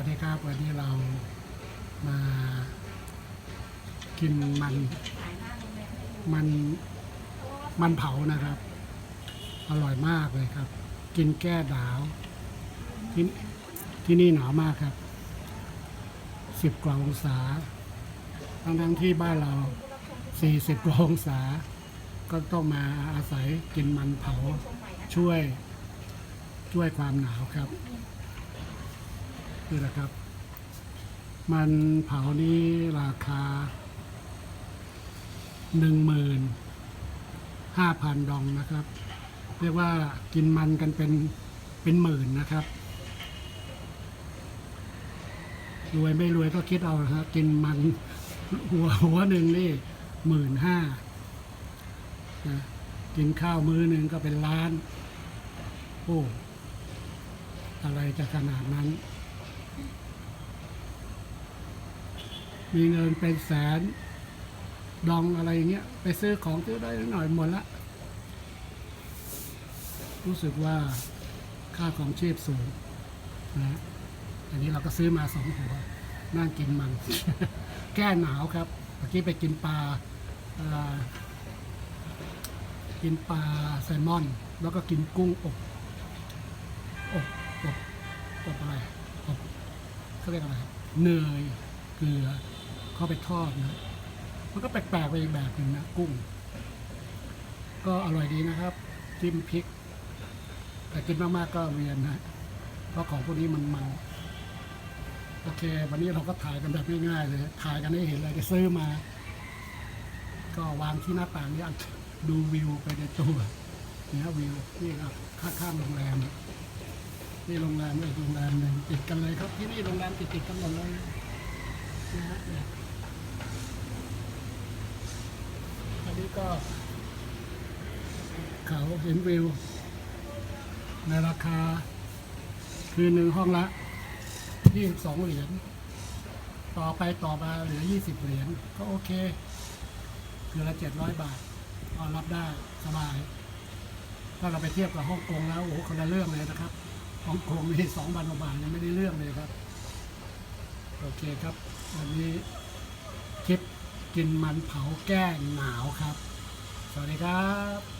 วัสดีครับ วันนี้เรามากินมัน มัน มันเผานะครับ อร่อยมากเลยครับ กินแก้หนาวที่ที่นี่หนาวมากครับสิบกว่าองศา ทั้งทั้งที่บ้านเราสี่สิบกว่าองศา ก็ต้องมาอาศัยกินมันเผาช่วยช่วยความหนาวครับ นี่แหละครับ มันเผานี้ราคาหนึ่งหมื่นห้าพันดองนะครับ เรียกว่ากินมันกันเป็นเป็นหมื่นนะครับรวยไม่รวยก็คิดเอาครับกินมันหัวหัวหนึ่งนี่หมื่นห้านะกินข้าวมื้อหนึ่งก็เป็นล้าน โอ้ อะไรจะขนาดนั้น มีเงินเป็นแสน ดองอะไรเงี้ย ไปซื้อของซื้อได้หน่อยหมดละ รู้สึกว่าค่าของชีพสูงนะอันนี้เราก็ซื้อมาสองหัว นั่งกินมัน แก้หนาวครับ เมื่อกี้ไปกินปลากินปลาแซลมอน แล้วก็กินกุ้งอบอบอบอบอะไร เขาเรียกอะไรเนยเกลือเข้าไปทอดนะมันก็แปลกๆไปอีกแบบหนึ่งนะกุ้ง ก็อร่อยดีนะครับ จิ้มพริก แต่กินมากๆก็เวียนนะเพราะของพวกนี้มันมันโอเค วันนี้เราก็ถ่ายกันแบบง่ายๆเลยถ่ายกันให้เห็นเลยจะซื้อมา ก็วางที่หน้าต่างนี่ดูวิวไปในตัวเนี่ยวิวนี่ครับข้างๆโรงแรมนี่โรงแรมอีกโรงแรมหนึ่งติดกันเที่นี่โรงแรมติดติดกันหมดเลยนะฮะเนี่ยอันนี้ก็ เขาเห็นวิว ในราคา คืนหนึ่งห้องละยี่สิบสองเหรียญ ต่อไปต่อมาเหลือยี่สิบเหรียญ ก็โอเค คือละเจ็ดร้อยบาทก็รับได้สบาย ถ้าเราไปเทียบกับฮ่องกงแล้ว โอ้โหคนละเรื่องเลยนะครับ ของกงนี่สองพันกว่าบาทยังไม่ได้เรื่องเลยครับ โอเคครับ วันนี้คลิปกินมันเผาแก้หนาวครับ สวัสดีครับ